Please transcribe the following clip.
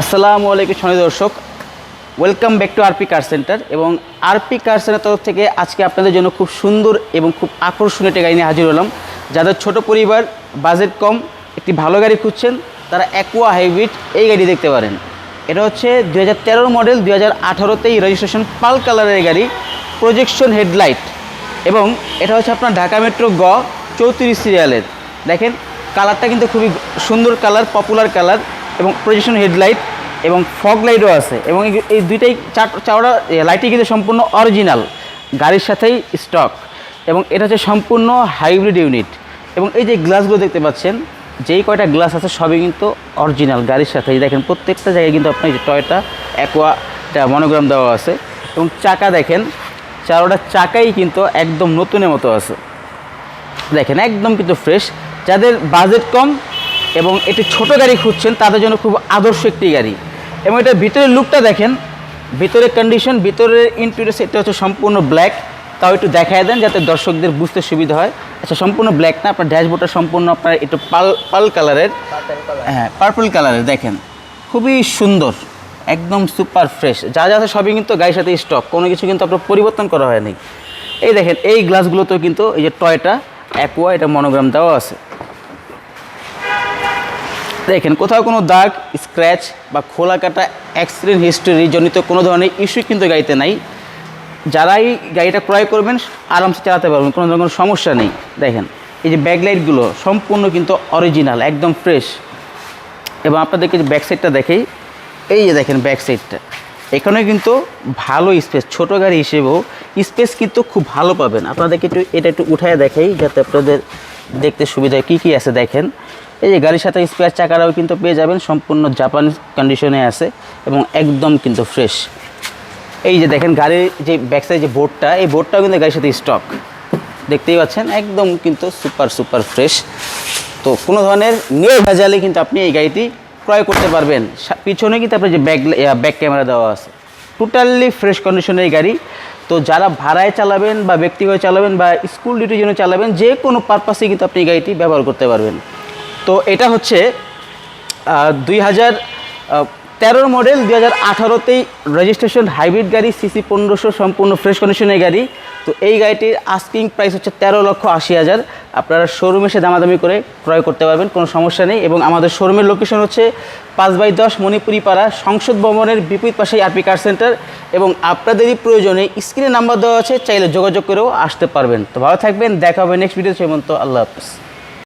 আসসালামু আলাইকুম সঙ্গে দর্শক। Welcome back to RP car centre এবং আরপি কার সেন্টার তরফ থেকে আজকে আপনাদের জন্য খুব সুন্দর এবং খুব আকর্ষণীয় একটি গাড়ি নিয়ে হাজির হলাম। যাদের ছোট পরিবার বাজেট কম, একটি ভালো গাড়ি খুঁজছেন, তারা অ্যাকোয়া হাইব্রিড এই গাড়ি দেখতে পারেন। এটা হচ্ছে দু হাজার মডেল দু হাজার আঠারোতেই রেজিস্ট্রেশন পাল কালারের গাড়ি প্রজেকশন হেডলাইট এবং এটা হচ্ছে আপনার ঢাকা মেট্রো গ চৌত্রিশ সিরিয়ালের দেখেন কালারটা কিন্তু খুবই সুন্দর কালার পপুলার কালার এবং প্রজেকশন হেডলাইট এবং ফগ লাইটও আছে এবং এই- দুইটাই চাওড়া লাইটই কিন্তু সম্পূর্ণ অরিজিনাল গাড়ির সাথেই স্টক এবং এটা হচ্ছে সম্পূর্ণ হাইব্রিড ইউনিট এবং এই যে গ্লাসগুলো দেখতে পাচ্ছেন, যেই কয়টা গ্লাস আছে সবই কিন্তু অরিজিনাল গাড়ির সাথে। দেখেন প্রত্যেকটা জায়গায় কিন্তু আপনার টয়টা অ্যাকোয়া মনোগ্রাম দেওয়া আছে এবং চাকা দেখেন, চারোটা চাকাই কিন্তু একদম নতুনের মতো আছে। দেখেন একদম কিন্তু ফ্রেশ যাদের বাজেট কম এবং একটি ছোট গাড়ি খুঁজছেন, তাদের জন্য খুব আদর্শ একটি গাড়ি। এবং এটার ভিতরের লুকটা দেখেন, ভিতরের কন্ডিশন ভিতরের ইন্টেরিয়র সেটটা হচ্ছে সম্পূর্ণ ব্ল্যাক তাও একটু দেখায় দেন যাতে দর্শকদের বুঝতে সুবিধা হয়। আচ্ছা সম্পূর্ণ ব্ল্যাক না, আপনার ড্যাশবোর্ডটা সম্পূর্ণ আপনার একটু পাল পাল কালারের হ্যাঁ পার্পল কালারের দেখেন। খুবই সুন্দর, একদম সুপার ফ্রেশ যা যা আছে সবই কিন্তু গাড়ির সাথে স্টক কোনো কিছু কিন্তু আপনার পরিবর্তন করা হয়নি। এই দেখেন, এই গ্লাসগুলোতেও কিন্তু এই যে টয়টা অ্যাকোয়া এটা মনোগ্রাম দেওয়া আছে। দেখেন, কোথাও কোনো দাগ স্ক্র্যাচ বা খোলা কাটা অ্যাক্সিডেন্ট হিস্টোরি জনিত কোনো ধরনের ইস্যু কিন্তু গাড়িতে নাই। যারাই গাড়িটা ক্রয় করবেন, আরামসে চালাতে পারবেন, কোনো ধরনের সমস্যা নেই। দেখেন, এই যে ব্যাকলাইটগুলো সম্পূর্ণ কিন্তু অরিজিনাল একদম ফ্রেশ এবং আপনাদেরকে যে ব্যাক সাইডটা দেখেই, এই যে দেখেন ব্যাক সাইডটা এখানে কিন্তু ভালো স্পেস ছোট গাড়ি হিসেবেও স্পেস কিন্তু খুব ভালো পাবেন। আপনাদেরকে একটু, এটা একটু উঠায় দেখাই, যাতে আপনাদের দেখতে সুবিধা কী কী আছে দেখেন? এই যে গাড়ির সাথে স্পেয়ার চাকারাও কিন্তু পেয়ে যাবেন, সম্পূর্ণ জাপানিজ কন্ডিশনে আছে এবং একদম কিন্তু ফ্রেশ এই যে দেখেন গাড়ির যে ব্যাক সাইড যে বোর্ডটা এই বোর্ডটাও কিন্তু গাড়ির সাথে স্টক দেখতেই পাচ্ছেন, একদম কিন্তু সুপার সুপার ফ্রেশ তো কোনো ধরনের নিয়ে ভেজালে কিন্তু আপনি এই গাড়িটি ক্রয় করতে পারবেন। পিছনে কিন্তু আপনার যে ব্যাক ব্যাক ক্যামেরা দেওয়া আছে। টোটালি ফ্রেশ কন্ডিশনের এই গাড়ি। তো যারা ভাড়ায় চালাবেন বা ব্যক্তিগত চালাবেন বা স্কুল ডিউটির জন্য চালাবেন, যে কোনো পারপাসে কিন্তু আপনি এই গাড়িটি ব্যবহার করতে পারবেন। তো এটা হচ্ছে দুই হাজার তেরোর মডেল দুই হাজার আঠারোতেই রেজিস্ট্রেশন হাইব্রিড গাড়ি সিসি পনেরোশো সম্পূর্ণ ফ্রেশ কন্ডিশনের গাড়ি। তো এই গাড়িটির আস্কিং প্রাইস হচ্ছে তেরো লক্ষ আশি হাজার। আপনারা শোরুমে এসে দামাদামি করে ক্রয় করতে পারবেন, কোনো সমস্যা নেই। এবং আমাদের শোরুমের লোকেশন হচ্ছে পাঁচ বাই দশ মণিপুরি পাড়া সংসদ ভবনের বিপরীত পাশে আরপি কার সেন্টার এবং আপনাদেরই প্রয়োজনে স্ক্রিনে নাম্বার দেওয়া আছে, চাইলে যোগাযোগ করেও আসতে পারবেন। তো ভালো থাকবেন, দেখা হবে নেক্সট ভিডিও সেই মতো আল্লাহ হাফিজ।